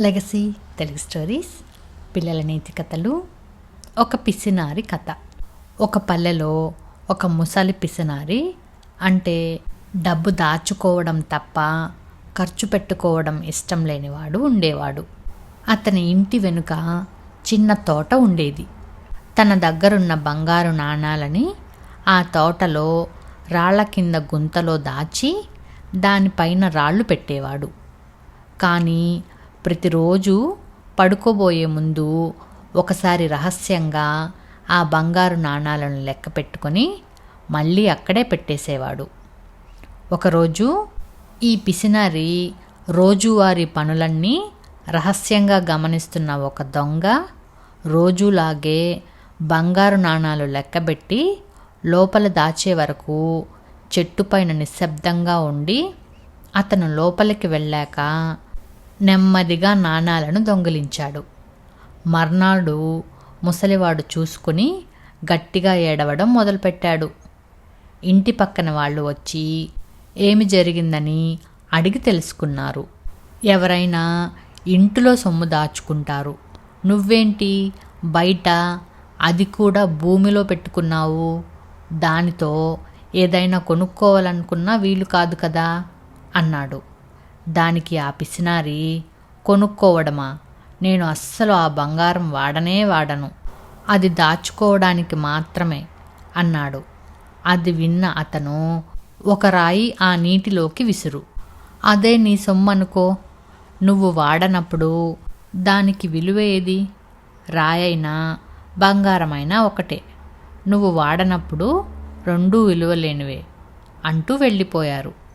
Legacy Telugu stories పిల్లల నీతి కథలు ఒక పిసినారి కథ. ఒక పల్లెలో ఒక ముసలి పిసినారి అంటే డబ్బు దాచుకోవడం తప్ప ఖర్చు పెట్టుకోవడం ఇష్టం లేనివాడు ఉండేవాడు. అతని ఇంటి వెనుక చిన్న తోట ఉండేది. తన దగ్గరున్న బంగారు నాణాలని ఆ తోటలో రాళ్ళ కింద గుంతలో దాచి దానిపైన రాళ్ళు పెట్టేవాడు. కానీ ప్రతిరోజు పడుకోబోయే ముందు ఒకసారి రహస్యంగా ఆ బంగారు నాణాలను లెక్క పెట్టుకొని మళ్ళీ అక్కడే పెట్టేసేవాడు. ఒకరోజు ఈ పిసినారి రోజువారీ పనులన్నీ రహస్యంగా గమనిస్తున్న ఒక దొంగ రోజులాగే బంగారు నాణాలు లెక్కబెట్టి లోపల దాచే వరకు చెట్టుపైన నిశ్శబ్దంగా ఉండి అతను లోపలికి వెళ్ళాక నెమ్మదిగా నాణాలను దొంగిలించాడు. మర్నాడు ముసలివాడు చూసుకుని గట్టిగా ఏడవడం మొదలుపెట్టాడు. ఇంటి పక్కన వాళ్ళు వచ్చి ఏమి జరిగిందని అడిగి తెలుసుకున్నారు. ఎవరైనా ఇంటిలో సొమ్ము దాచుకుంటారు. నువ్వేంటి? బయట అది కూడా భూమిలో పెట్టుకున్నావు. దానితో ఏదైనా కొనుక్కోవాలనుకున్నా వీలు కాదు కదా అన్నాడు. దానికి ఆ పిసినారి కొనుక్కోవడమా? నేను అస్సలు ఆ బంగారం వాడనే వాడను. అది దాచుకోవడానికి మాత్రమే అన్నాడు. అది విన్న అతను ఒక రాయి ఆ నీటిలోకి విసురు. అదే నీ సొమ్మనుకో. నువ్వు వాడనప్పుడు దానికి విలువ ఏది? రాయైనా బంగారమైనా ఒకటే. నువ్వు వాడనప్పుడు రెండూ విలువలేనివే అంటూ వెళ్ళిపోయారు.